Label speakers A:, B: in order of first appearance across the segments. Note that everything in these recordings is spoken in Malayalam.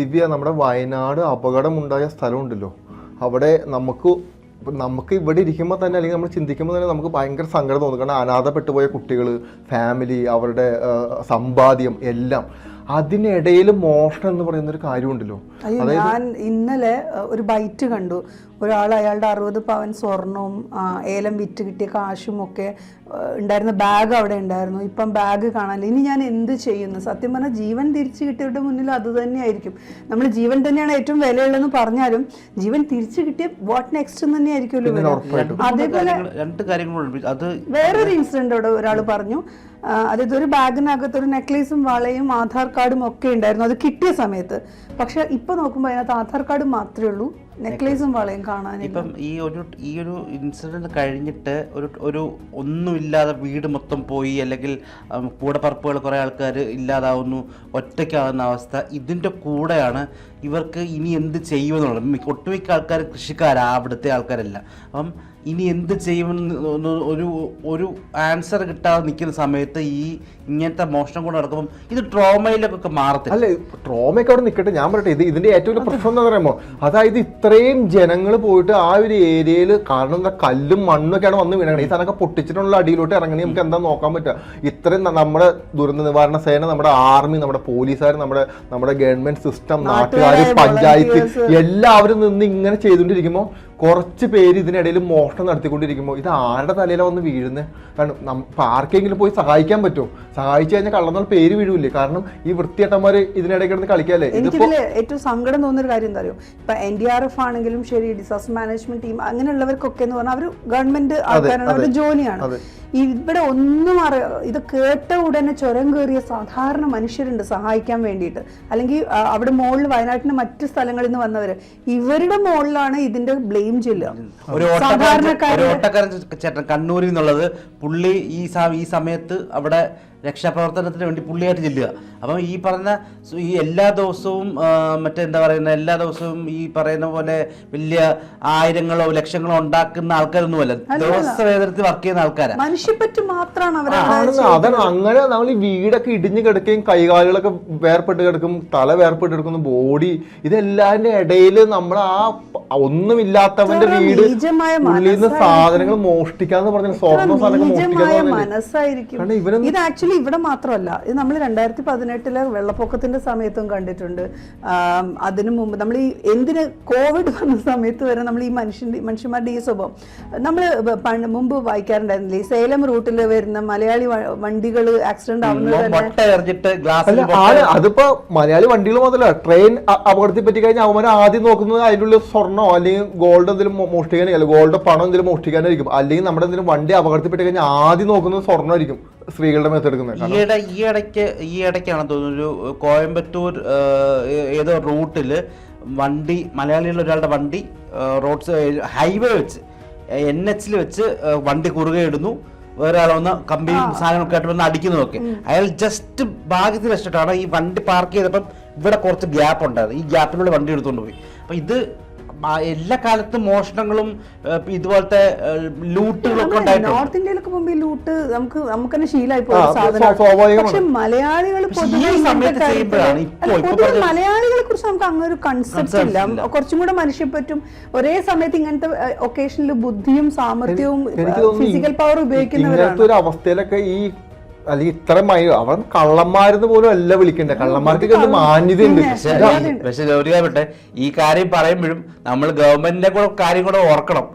A: ദിവ്യ നമ്മുടെ വയനാട് അപകടമുണ്ടായ സ്ഥലമുണ്ടല്ലോ. അവിടെ നമുക്ക് നമുക്ക് ഇവിടെ ഇരിക്കുമ്പോൾ തന്നെ അല്ലെങ്കിൽ നമ്മൾ ചിന്തിക്കുമ്പോൾ തന്നെ നമുക്ക് ഭയങ്കര സങ്കടം തോന്നും. കാരണം അനാഥപ്പെട്ടു പോയ കുട്ടികൾ ഫാമിലി അവരുടെ സമ്പാദ്യം എല്ലാം. അതിനിടയിൽ മോഷണം എന്ന് പറയുന്ന ഒരു കാര്യമുണ്ടല്ലോ.
B: അയ്യോ ഞാൻ ഇന്നലെ ഒരു ബൈറ്റ് കണ്ടു. ഒരാൾ അയാളുടെ അറുപത് പവൻ സ്വർണവും ഏലം വിറ്റ് കിട്ടിയ കാശും ഒക്കെ ഉണ്ടായിരുന്ന ബാഗ് അവിടെ ഉണ്ടായിരുന്നു. ഇപ്പം ബാഗ് കാണാനില്ല. ഇനി ഞാൻ എന്ത് ചെയ്യുന്നു? സത്യം പറഞ്ഞാൽ ജീവൻ തിരിച്ചു കിട്ടിയവരുടെ മുന്നിൽ അത് തന്നെയായിരിക്കും. നമ്മൾ ജീവൻ തന്നെയാണ് ഏറ്റവും വിലയുള്ളതെന്ന് പറഞ്ഞാലും ജീവൻ തിരിച്ചു കിട്ടിയ വാട്ട് നെക്സ്റ്റ് തന്നെ ആയിരിക്കുമല്ലോ. അതേപോലെ
C: കാര്യങ്ങൾ- രണ്ട് കാര്യങ്ങളുണ്ട് അത്
B: വേറൊരു ഇൻസിഡന്റ് അവിടെ ഒരാൾ പറഞ്ഞു. അതായത് ഒരു ബാഗിനകത്ത് ഒരു നെക്ലേസും വളയും ആധാർ കാർഡും ഒക്കെ ഉണ്ടായിരുന്നു. അത് കിട്ടിയ സമയത്ത്. പക്ഷെ ഇപ്പൊ നോക്കുമ്പോൾ അതിനകത്ത് ആധാർ കാർഡ് മാത്രമേ ഉള്ളൂ. നെക്ലേസും വളയും കാണാൻ
C: ഇപ്പം ഈ ഒരു ഈ ഒരു ഇൻസിഡന്റ് കഴിഞ്ഞിട്ട് ഒരു ഒരു ഒന്നുമില്ലാതെ വീട് മൊത്തം പോയി അല്ലെങ്കിൽ കൂടെ പറപ്പുകൾ കുറേ ആൾക്കാർ ഇല്ലാതാവുന്നു ഒറ്റയ്ക്കാവുന്ന അവസ്ഥ. ഇതിന്റെ കൂടെയാണ് ഇവർക്ക് ഇനി എന്ത് ചെയ്യുമെന്നുള്ളത്. മിക്ക- ഒട്ടുമിക്ക ആൾക്കാർ കൃഷിക്കാരാ അവിടുത്തെ ആൾക്കാരല്ല. അപ്പം ഇനി എന്ത് ചെയ്യുമെന്ന് ഒരു ഒരു ആൻസർ കിട്ടാതെ നിൽക്കുന്ന സമയത്ത് ഈ ഇങ്ങനത്തെ മോഷണം കൊണ്ട് നടക്കുമ്പോൾ ഇത് ട്രോമയിലൊക്കെ മാറത്തില്ല.
A: അല്ല ട്രോമയൊക്കെ അവിടെ നിൽക്കട്ടെ ഞാൻ പറയട്ടെ ഇത് ഇതിന്റെ ഏറ്റവും വലിയ പ്രശ്നം എന്താ പറയുമ്പോൾ അതായത് ഇത്രയും ജനങ്ങൾ പോയിട്ട് ആ ഒരു ഏരിയയിൽ കാരണം എന്താ കല്ലും മണ്ണൊക്കെയാണ് വന്ന് വീണത് ഈ സാധനമൊക്കെ പൊട്ടിച്ചിട്ടുള്ള അടിയിലോട്ട് ഇറങ്ങണി നമുക്ക് എന്താ നോക്കാൻ പറ്റുക? ഇത്രയും നമ്മുടെ ദുരന്ത നിവാരണ സേന നമ്മുടെ ആർമി നമ്മുടെ പോലീസുകാർ നമ്മുടെ നമ്മുടെ ഗവൺമെന്റ് സിസ്റ്റം നാട്ടുകാർ പഞ്ചായത്ത് എല്ലാവരും നിന്ന് ഇങ്ങനെ ചെയ്തുകൊണ്ടിരിക്കുമ്പോൾ കുറച്ച് പേര് ഇതിനിടയിൽ മോഷണം നടത്തിക്കൊണ്ടിരിക്കുമ്പോൾ ഇത് ആരുടെ തലയിലാണ് വന്ന് വീഴുന്നത് കാരണം ഇപ്പം ആർക്കെങ്കിലും പോയി സഹായിക്കാൻ പറ്റുമോ സഹായിച്ചു കഴിഞ്ഞാൽ കള്ളന്നുള്ള പേര് വീഴൂലേ കാരണം ഈ വൃത്തിയേട്ടന്മാർ ഇതിനിടയിൽ കിടന്ന് കളിക്കാല്ലേ? ഇതിപ്പോ
B: എനിക്കിതിൽ ഏറ്റവും സങ്കടം തോന്നുന്ന ഒരു കാര്യം എന്താ പറയുക ഇപ്പൊ എൻ ഡി ആർ എഫ് ആണെങ്കിലും ശരി ഡിസാസ്റ്റർ മാനേജ്മെന്റ് ടീം അങ്ങനെയുള്ളവർക്കൊക്കെ എന്ന് പറഞ്ഞാൽ അവർ ഗവൺമെന്റ് ആൾക്കാരാണ് അവരുടെ ജോലിയാണ്. ഇവിടെ ഒന്നും അറിയ ഇത് കേട്ട ഉടനെ ചുരം കയറിയ സാധാരണ മനുഷ്യരുണ്ട് സഹായിക്കാൻ വേണ്ടിയിട്ട്. അല്ലെങ്കിൽ അവിടെ മുകളിൽ വയനാട്ടിന്റെ മറ്റു സ്ഥലങ്ങളിൽ നിന്ന് വന്നവര്. ഇവരുടെ മുകളിലാണ് ഇതിന്റെ
C: ഒരു ഓട്ടക്കാരൻ ഒരു
B: സാധാരണക്കാരുടെ
C: ഓട്ടക്കാരൻ ചേട്ടൻ കണ്ണൂരിൽ നിന്നുള്ളത് പുള്ളി ഈ ഈ സമയത്ത് അവിടെ രക്ഷാപ്രവർത്തനത്തിന് വേണ്ടി പുള്ളിയായിട്ട് ചെല്ലുക. അപ്പം ഈ പറഞ്ഞ ഈ എല്ലാ ദിവസവും മറ്റെന്താ മറ്റേ എന്താ പറയുന്ന എല്ലാ ദിവസവും ഈ പറയുന്ന പോലെ വലിയ ആയിരങ്ങളോ ലക്ഷങ്ങളോ ഉണ്ടാക്കുന്ന ആൾക്കാരൊന്നുമല്ല. ദിവസവേതനത്തിൽ വർക്ക് ചെയ്യുന്ന ആൾക്കാരാണ്
B: മനുഷ്യപ്പറ്റ് മാത്രമാണ്
A: അതാണ് അങ്ങനെ നമ്മൾ ഈ വീടൊക്കെ ഇടിഞ്ഞു കിടക്കുകയും കൈകാലുകളൊക്കെ വേർപെട്ട് കിടക്കും തല വേർപെട്ട് കിടക്കുന്നു ബോഡി ഇതെല്ലാതിന്റെ ഇടയിൽ നമ്മൾ ആ ഒന്നുമില്ലാത്തവന്റെ വീട്
B: നീചമായ
A: ഉള്ളിൽ നിന്ന് സാധനങ്ങൾ മോഷ്ടിക്കാന്ന് പറഞ്ഞ സ്വർണ സാധനങ്ങൾ മോഷ്ടിക്കാന്ന്? കാരണം ഇവരൊന്നും
B: ഇത് ആക്ച്വലി ഇവിടെ മാത്രമല്ല. ഇത് നമ്മൾ രണ്ടായിരത്തി പതിനെട്ടിലെ വെള്ളപ്പൊക്കത്തിന്റെ സമയത്തും കണ്ടിട്ടുണ്ട്. അതിനു മുമ്പ് നമ്മൾ ഈ എന്തിന് കോവിഡ് വന്ന സമയത്ത് വരെ നമ്മൾ ഈ മനുഷ്യന്റെ മനുഷ്യന്മാരുടെ ഈ സ്വഭാവം. നമ്മൾ മുമ്പ് വായിക്കാറുണ്ടായിരുന്നില്ലേ? ഈ സേലം റൂട്ടിൽ വരുന്ന മലയാളി വണ്ടികൾ ആക്സിഡന്റ് ആവുന്നത്
A: അതിപ്പോ മലയാളി വണ്ടികൾ മാത്രമല്ല ട്രെയിൻ അപകടത്തിൽ പറ്റി കഴിഞ്ഞാൽ അവന്മാർ ആദ്യം നോക്കുന്നത് അതിനുള്ള സ്വർണോ അല്ലെങ്കിൽ ഗോൾഡ് എന്തെങ്കിലും മോഷ്ടിക്കാനോ മോഷ്ടിക്കാനായിരിക്കും. ഗോൾഡ് പണം എന്തെങ്കിലും മോഷ്ടിക്കാനായിരിക്കും. അല്ലെങ്കിൽ നമ്മുടെ എന്തെങ്കിലും വണ്ടി അപകടത്തിൽ പറ്റി കഴിഞ്ഞാൽ ആദ്യം നോക്കുന്നത് സ്വർണമായിരിക്കും. സ്ത്രീകളുടെ മേത്ത് എടുക്കുന്നത്. കാരണം
C: ഈയിടെ ഈ ഇടയ്ക്ക് ഈ ഇടയ്ക്കാണ് തോന്നുന്നു ഒരു കോയമ്പത്തൂർ ഏതോ റൂട്ടിൽ വണ്ടി മലയാളികളുടെ ഒരാളുടെ വണ്ടി റോഡ് ഹൈവേ വെച്ച് എൻ എച്ചിൽ വെച്ച് വണ്ടി കുറുകെ ഇടുന്നു. വേറെ ആൾ വന്ന് കമ്പി സാധനങ്ങളൊക്കെ ആയിട്ട് വന്ന് അടിക്കുന്നതൊക്കെ അയാൾ ജസ്റ്റ് ഭാഗ്യത്തിൽ വെച്ചിട്ടാണ് ഈ വണ്ടി പാർക്ക് ചെയ്തപ്പം ഇവിടെ കുറച്ച് ഗ്യാപ്പ് ഉണ്ടായിരുന്നു ഈ ഗ്യാപ്പിലൂടെ വണ്ടി എടുത്തുകൊണ്ട് പോയി. അപ്പൊ ഇത് എല്ലാ കാലത്തും മോഷണങ്ങളും ഇതുപോലത്തെ ലൂട്ടുകളൊക്കെ ഉണ്ടായിട്ടുണ്ട്.
B: നോർത്ത് ഇന്ത്യയിലൊക്കെ മുമ്പ് ഈ ലൂട്ട് നമുക്ക് നമുക്ക് തന്നെ ശീലമായി
A: സ്വാഭാവികമാണ്.
B: പക്ഷെ മലയാളികൾ
C: പൊതുവെ ഈ സമയത്ത് ചെയ്യുമ്പോഴാണ് ഇപ്പോ- ഇപ്പോ
B: മലയാളികളെ കുറിച്ച് നമുക്ക് അങ്ങനെ ഒരു കൺസെപ്റ്റ് ഇല്ല. കുറച്ചും കൂടെ മനുഷ്യപ്പറ്റും ഒരേ സമയത്ത് ഇങ്ങനത്തെ ഒക്കേഷനിൽ ബുദ്ധിയും സാമർഥ്യവും
A: എനിക്ക് തോന്നുന്നു
B: ഫിസിക്കൽ പവർ
A: ഈ-
B: ഉപയോഗിക്കുന്നവരാണ്.
A: ഒരു അവസ്ഥയിലൊക്കെ ഈ അല്ലെങ്കിൽ ഇത്ര മയ അവൻ കള്ളന്മാരെന്ന് പോലും അല്ല വിളിക്കണ്ടേ. കള്ളന്മാർക്ക് എന്ത് മാന്യതയുണ്ട്.
C: പക്ഷേ പക്ഷേ ഈ കാര്യം പറയുമ്പോഴും നമ്മൾ ഗവൺമെന്റിന്റെ കൂടെ കാര്യം കൂടെ ഓർക്കണം.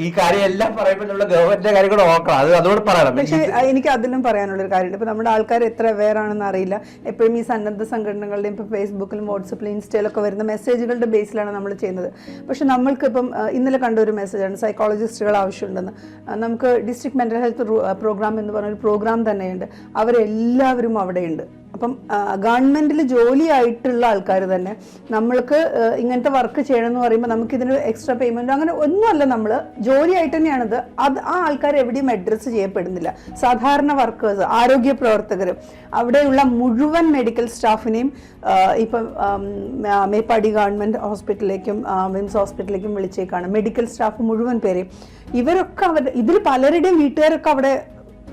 C: ഈ കാര്യം എല്ലാം പറയുമ്പോൾ നമ്മൾ ഗവൺമെന്റിന്റെ കാര്യം കൂടെ നോക്കണം അത് അതോട് പറയണം.
B: പക്ഷേ എനിക്ക് അതിലും പറയാനുള്ള ഒരു കാര്യമുണ്ട്. ഇപ്പൊ നമ്മുടെ ആൾക്കാർ എത്ര അവെയർ ആണെന്ന് അറിയില്ല. എപ്പോഴും ഈ സന്നദ്ധ സംഘടനകളുടെയും ഇപ്പൊ ഫേസ്ബുക്കിലും വാട്സപ്പിലും ഇൻസ്റ്റയിലൊക്കെ വരുന്ന മെസ്സേജുകളുടെ ബേസിലാണ് നമ്മൾ ചെയ്യുന്നത്. പക്ഷെ നമ്മൾക്ക് ഇപ്പം ഇന്നലെ കണ്ട ഒരു മെസ്സേജാണ്. സൈക്കോളജിസ്റ്റുകൾ ആവശ്യമുണ്ടെന്ന്. നമുക്ക് ഡിസ്ട്രിക്ട് മെന്റൽ ഹെൽത്ത് പ്രോഗ്രാം എന്ന് പറഞ്ഞ ഒരു പ്രോഗ്രാം തന്നെയുണ്ട്. അവരെല്ലാവരും അവിടെയുണ്ട്. അപ്പം ഗവൺമെന്റിൽ ജോലിയായിട്ടുള്ള ആൾക്കാർ തന്നെ നമ്മൾക്ക് ഇങ്ങനത്തെ വർക്ക് ചെയ്യണം എന്ന് പറയുമ്പോൾ നമുക്ക് ഇതിന് എക്സ്ട്രാ പേയ്മെന്റ് അങ്ങനെ ഒന്നുമല്ല നമ്മൾ ജോലിയായിട്ട് തന്നെയാണിത്. അത് ആ ആൾക്കാർ എവിടെയും അഡ്രസ്സ് ചെയ്യപ്പെടുന്നില്ല. സാധാരണ വർക്കേഴ്സ് ആരോഗ്യ പ്രവർത്തകർ അവിടെയുള്ള മുഴുവൻ മെഡിക്കൽ സ്റ്റാഫിനെയും ഇപ്പം മേപ്പാടി ഗവൺമെന്റ് ഹോസ്പിറ്റലിലേക്കും വിംസ് ഹോസ്പിറ്റലിലേക്കും വിളിച്ചേക്കാണ്. മെഡിക്കൽ സ്റ്റാഫ് മുഴുവൻ പേരെയും. ഇവരൊക്കെ അവരുടെ ഇതിൽ പലരുടെയും വീട്ടുകാരൊക്കെ അവിടെ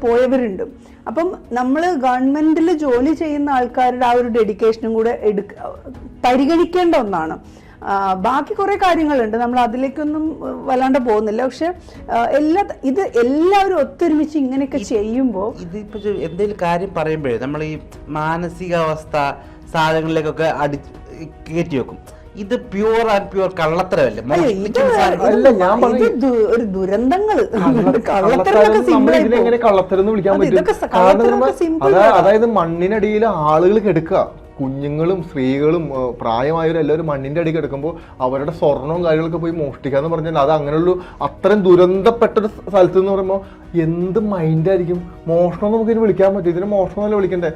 B: പോയവരുണ്ട്. അപ്പം നമ്മൾ ഗവൺമെന്റിൽ ജോലി ചെയ്യുന്ന ആൾക്കാരുടെ ആ ഒരു ഡെഡിക്കേഷനും കൂടെ എടുക്ക പരിഗണിക്കേണ്ട ഒന്നാണ്. ബാക്കി കുറെ കാര്യങ്ങളുണ്ട്. നമ്മൾ അതിലേക്കൊന്നും വല്ലാണ്ട് പോകുന്നില്ല. പക്ഷെ എല്ലാ ഇത് എല്ലാവരും ഒത്തൊരുമിച്ച് ഇങ്ങനെയൊക്കെ ചെയ്യുമ്പോൾ
C: ഇതിപ്പോ ചെ- എന്തെങ്കിലും കാര്യം പറയുമ്പോഴേ നമ്മൾ ഈ മാനസികാവസ്ഥ സാധനങ്ങളിലേക്കൊക്കെ അടി കയറ്റി വെക്കും. ഇത് പ്യൂർ ആൻഡ് പ്യൂർ കള്ളത്തരമല്ലേ?
A: അല്ല, ഞാൻ
B: ഇത് ഒരു ദുരന്തങ്ങൾ കള്ളത്തരമൊക്കെ
A: കള്ളത്തരം വിളിക്കാൻ പറ്റും. അതായത് മണ്ണിനടിയിൽ ആളുകൾ കെടുക്കുക. കുഞ്ഞുങ്ങളും സ്ത്രീകളും പ്രായമായവരും എല്ലാവരും മണ്ണിന്റെ അടി കിടക്കുമ്പോൾ അവരുടെ സ്വർണവും കാര്യങ്ങളൊക്കെ പോയി മോഷ്ടിക്കുക എന്ന് പറഞ്ഞാൽ അത് അങ്ങനെയുള്ള അത്രയും ദുരന്തപ്പെട്ട ഒരു സ്ഥലത്ത് എന്ന് പറയുമ്പോൾ എന്ത് മൈൻഡായിരിക്കും മോഷണം നമുക്ക് ഇതിന് വിളിക്കാൻ പറ്റും ഇതിന് മോഷണം അല്ല വിളിക്കണ്ടേ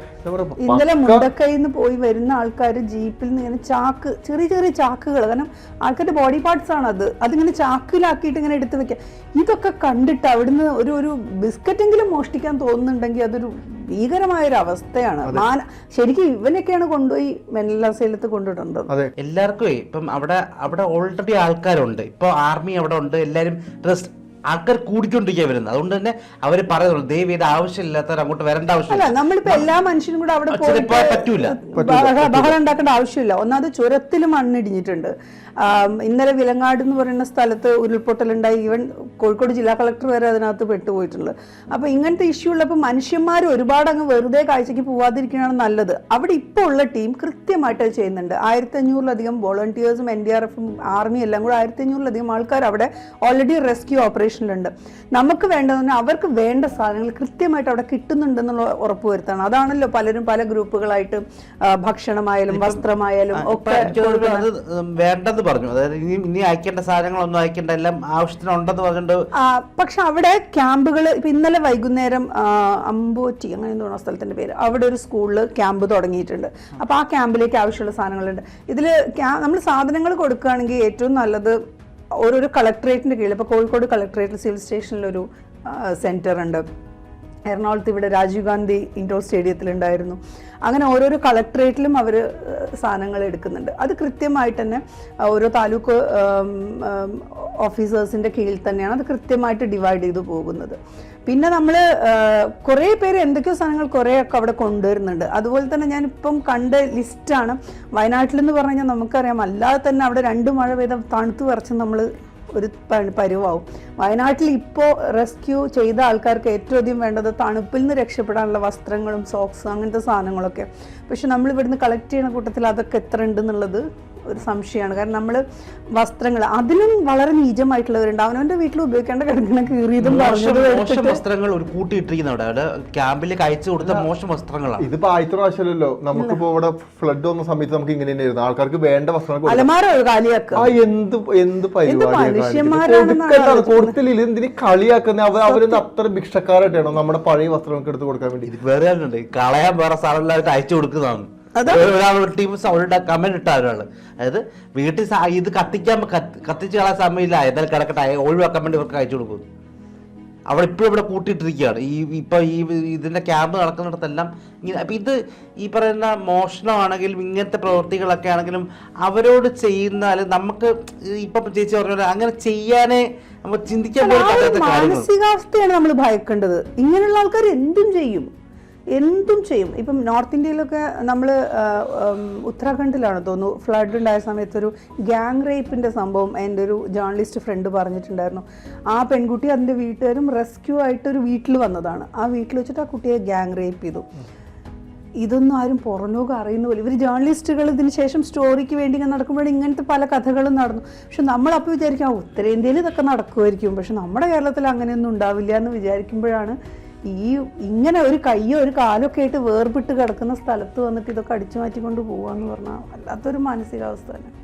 B: ഇന്നലെ മുണ്ടക്കയിൽ നിന്ന് പോയി വരുന്ന ആൾക്കാർ ജീപ്പിൽ നിന്ന് ഇങ്ങനെ ചാക്ക് ചെറിയ ചെറിയ ചാക്കുകൾ കാരണം ആൾക്കാരുടെ ബോഡി പാർട്സ് ആണ് അത്. അതിങ്ങനെ ചാക്കിലാക്കിയിട്ട് ഇങ്ങനെ എടുത്ത് വെക്കുക ഇതൊക്കെ കണ്ടിട്ട് അവിടുന്ന് ഒരു ഒരു ബിസ്ക്കറ്റെങ്കിലും മോഷ്ടിക്കാൻ തോന്നുന്നുണ്ടെങ്കിൽ അതൊരു ഭീകരമായ ഒരു അവസ്ഥയാണ് ശരിക്കും ഇവനൊക്കെയാണ് കൊണ്ടുപോയി മെന്റൽ അസൈലത്ത് കൊണ്ടിടേണ്ടത്.
A: അതെ.
C: എല്ലാവർക്കും ഇപ്പം അവിടെ അവിടെ ഓൾറെഡി ആൾക്കാരുണ്ട്. ഇപ്പൊ ആർമി അവിടെ ഉണ്ട്. എല്ലാരും ആൾക്കാർ കൂടിക്കൊണ്ടിരിക്കുക വരുന്നത്. അതുകൊണ്ട് തന്നെ അവർ പറയുന്നുള്ളൂ ദൈവം ഇത് ആവശ്യമില്ലാത്തവർ അങ്ങോട്ട് വരേണ്ട ആവശ്യമില്ല.
B: നമ്മളിപ്പോ എല്ലാ മനുഷ്യനും കൂടെ അവിടെ
C: പറ്റൂല.
B: ബഹ- ബഹളം ഉണ്ടാക്കേണ്ട ആവശ്യമില്ല. ഒന്നാമത് ചുരത്തിൽ മണ്ണിടിഞ്ഞിട്ടുണ്ട്. ഇന്നലെ വിലങ്ങാട് എന്ന് പറയുന്ന സ്ഥലത്ത് ഉരുൾപൊട്ടലുണ്ടായി. ഈവൻ കോഴിക്കോട് ജില്ലാ കളക്ടർ വരെ അതിനകത്ത് പെട്ടുപോയിട്ടുള്ളത് അപ്പൊ ഇങ്ങനത്തെ ഇഷ്യൂ ഉള്ളപ്പോൾ മനുഷ്യന്മാർ ഒരുപാട് അങ്ങ് വെറുതെ കാഴ്ചക്ക് പോവാതിരിക്കുകയാണ് നല്ലത്. അവിടെ ഇപ്പോൾ ഉള്ള ടീം കൃത്യമായിട്ട് അത് ചെയ്യുന്നുണ്ട്. ആയിരത്തി അഞ്ഞൂറിലധികം വോളണ്ടിയേഴ്സും എൻ ഡി ആർ എഫും ആർമിയും എല്ലാം കൂടെ ആയിരത്തി അഞ്ഞൂറിലധികം ആൾക്കാർ അവിടെ ഓൾറെഡി റെസ്ക്യൂ ഓപ്പറേഷനിലുണ്ട് നമുക്ക് വേണ്ടതെന്ന് അവർക്ക് വേണ്ട സാധനങ്ങൾ കൃത്യമായിട്ട് അവിടെ കിട്ടുന്നുണ്ടെന്നുള്ള ഉറപ്പ് വരുത്താണ്. അതാണല്ലോ പലരും പല ഗ്രൂപ്പുകളായിട്ട് ഭക്ഷണമായാലും വസ്ത്രമായാലും ഒക്കെ
C: വേണ്ടത് തോന്നുന്നു അത് വേണ്ടെന്ന് പറഞ്ഞു. അതായത് ഇനി ഇനി അയക്കേണ്ട സാധനങ്ങളൊന്നും അയക്കേണ്ട എല്ലാം ആവശ്യത്തിനുണ്ടെന്ന് പറഞ്ഞിട്ട്
B: പക്ഷെ അവിടെ ക്യാമ്പുകൾ ഇപ്പൊ ഇന്നലെ വൈകുന്നേരം അമ്പോറ്റി അങ്ങനെ തോന്നുന്ന സ്ഥലത്തിന്റെ പേര് അവിടെ ഒരു സ്കൂളിൽ ക്യാമ്പ് തുടങ്ങിയിട്ടുണ്ട്. അപ്പൊ ആ ക്യാമ്പിലേക്ക് ആവശ്യമുള്ള സാധനങ്ങളുണ്ട്. ഇതിൽ നമ്മൾ സാധനങ്ങൾ കൊടുക്കുകയാണെങ്കിൽ ഏറ്റവും നല്ലത് ഓരോരോ കളക്ടറേറ്റിന്റെ കീഴിൽ ഇപ്പോൾ കോഴിക്കോട് കളക്ടറേറ്റ് സിവിൽ സ്റ്റേഷനിലൊരു സെന്റർ ഉണ്ട് എറണാകുളത്ത് ഇവിടെ രാജീവ് ഗാന്ധി ഇൻഡോർ സ്റ്റേഡിയത്തിലുണ്ടായിരുന്നു അങ്ങനെ ഓരോരോ കളക്ടറേറ്റിലും അവർ സാധനങ്ങൾ എടുക്കുന്നുണ്ട്. അത് കൃത്യമായിട്ട് തന്നെ ഓരോ താലൂക്ക് ഓഫീസേഴ്സിന്റെ കീഴിൽ തന്നെയാണ് അത് കൃത്യമായിട്ട് ഡിവൈഡ് ചെയ്തു പോകുന്നത്. പിന്നെ നമ്മൾ കുറേ പേര് എന്തൊക്കെയോ സാധനങ്ങൾ കുറേയൊക്കെ അവിടെ കൊണ്ടുവരുന്നുണ്ട്. അതുപോലെ തന്നെ ഞാനിപ്പം കണ്ട ലിസ്റ്റാണ് വയനാട്ടിലെന്ന് പറഞ്ഞു കഴിഞ്ഞാൽ നമുക്കറിയാം അല്ലാതെ തന്നെ അവിടെ രണ്ട് മഴ പെയ്ത തണുത്ത് വരച്ച് നമ്മൾ ഒരു പരുവാവും. വയനാട്ടിൽ ഇപ്പോൾ റെസ്ക്യൂ ചെയ്ത ആൾക്കാർക്ക് ഏറ്റവും അധികം വേണ്ടത് തണുപ്പിൽ നിന്ന് രക്ഷപ്പെടാനുള്ള വസ്ത്രങ്ങളും സോക്സും അങ്ങനത്തെ സാധനങ്ങളൊക്കെ. പക്ഷെ നമ്മൾ ഇവിടുന്ന് കളക്ട് ചെയ്യുന്ന കൂട്ടത്തിൽ അതൊക്കെ എത്ര ഉണ്ടെന്നുള്ളത് ഒരു സംശയമാണ്. കാരണം നമ്മൾ വസ്ത്രങ്ങൾ അതിനും വളരെ നീചമായിട്ടുള്ളവരുണ്ട്. അവനവന്റെ വീട്ടിൽ ഉപയോഗിക്കേണ്ട കിടക്കണ കീറിയതും
C: മോശം വസ്ത്രങ്ങൾ ഒരു കൂട്ടിയിട്ടിരിക്കുന്ന അവിടെ. അവിടെ കഴിച്ചു കൊടുത്ത മോശം വസ്ത്രങ്ങളാണ്.
A: ഇതിപ്പോ ആദ്യത്തെ പ്രാവശ്യമല്ലോ നമുക്കിപ്പോ ഇവിടെ ഫ്ലഡ് വന്ന സമയത്ത് നമുക്ക് ഇങ്ങനെ തന്നെയായിരുന്നു. ആൾക്കാർക്ക് വേണ്ട വസ്ത്രങ്ങൾ.
B: അലമാര
A: ആ എന്ത് എന്ത് പരിപാടിയാണ് കൊടുത്തില്ല എന്തിന് കളിയാക്കുന്ന? അവർ അവരൊന്നും അത്ര ഭിക്ഷക്കാരായിട്ടാണോ നമ്മുടെ പഴയ വസ്ത്രങ്ങൾക്ക് എടുത്ത് കൊടുക്കാൻ വേണ്ടി?
C: ഇത് വേറെ ആളുണ്ട്. കളയാൻ വേറെ സാധനം അയച്ചു കൊടുക്കുന്നതാണ്. ഒരാൾ ഒരു ടീം സൗണ്ട് കമന്റ് ഇട്ട ഒരാൾ. അതായത് വീട്ടിൽ ഇത് കത്തിക്കാൻ കത്തി- കത്തിച്ച് കളയാൻ സമയമില്ല. എന്നാൽ കിടക്കട്ടെ. ഒഴിവാക്കാൻ വേണ്ടി ഇവർക്ക് അയച്ചു കൊടുക്കും. അവിടെ ഇപ്പോഴും ഇവിടെ കൂട്ടിയിട്ടിരിക്കുകയാണ്. ഈ ഇപ്പൊ ഈ ഇതിന്റെ ക്യാമ്പ് നടക്കുന്നിടത്തെല്ലാം ഇങ്ങനെ അപ്പൊ ഇത് ഈ പറയുന്ന മോഷണമാണെങ്കിലും ഇങ്ങനത്തെ പ്രവൃത്തികളൊക്കെ ആണെങ്കിലും അവരോട് ചെയ്യുന്ന നമുക്ക് ഇപ്പൊ ചേച്ചി പറഞ്ഞ പോലെ അങ്ങനെ ചെയ്യാനേ നമ്മൾ ചിന്തിക്കാൻ
B: മാനസികാവസ്ഥയാണ് നമ്മൾ ഭയക്കേണ്ടത്. ഇങ്ങനെയുള്ള ആൾക്കാർ എന്തും ചെയ്യും. എന്തും ചെയ്യും. ഇപ്പം നോർത്ത് ഇന്ത്യയിലൊക്കെ നമ്മൾ ഉത്തരാഖണ്ഡിലാണ് തോന്നുന്നു. ഫ്ലഡ് ഉണ്ടായ സമയത്തൊരു ഗ്യാങ് റേപ്പിന്റെ സംഭവം എന്റെ ഒരു ജേർണലിസ്റ്റ് ഫ്രണ്ട് പറഞ്ഞിട്ടുണ്ടായിരുന്നു. ആ പെൺകുട്ടി അതിന്റെ വീട്ടുകാരും റെസ്ക്യൂ ആയിട്ട് ഒരു വീട്ടിൽ വന്നതാണ്. ആ വീട്ടിൽ വെച്ചിട്ട് ആ കുട്ടിയെ ഗ്യാങ് റേപ്പ് ചെയ്തു. ഇതൊന്നും ആരും പുറംലോകം അറിയുന്ന പോലെ. ഇവർ ജേർണലിസ്റ്റുകൾ ഇതിന് ശേഷം സ്റ്റോറിക്ക് വേണ്ടി ഇങ്ങനെ നടക്കുമ്പോഴാണ് ഇങ്ങനത്തെ പല കഥകളും നടന്നു. പക്ഷെ നമ്മളപ്പോൾ വിചാരിക്കും ഉത്തരേന്ത്യയിൽ ഇതൊക്കെ നടക്കുമായിരിക്കും. പക്ഷെ നമ്മുടെ കേരളത്തിൽ അങ്ങനെയൊന്നും ഉണ്ടാവില്ല എന്ന് വിചാരിക്കുമ്പോഴാണ് ഈ ഇങ്ങനെ ഒരു കയ്യോ ഒരു കാലോ ഒക്കെ ആയിട്ട് വേർപിട്ട് കിടക്കുന്ന സ്ഥലത്ത് വന്നിട്ട് ഇതൊക്കെ അടിച്ചു മാറ്റിക്കൊണ്ട് പോവാന്ന് പറഞ്ഞാൽ വല്ലാത്തൊരു മാനസികാവസ്ഥ തന്നെ.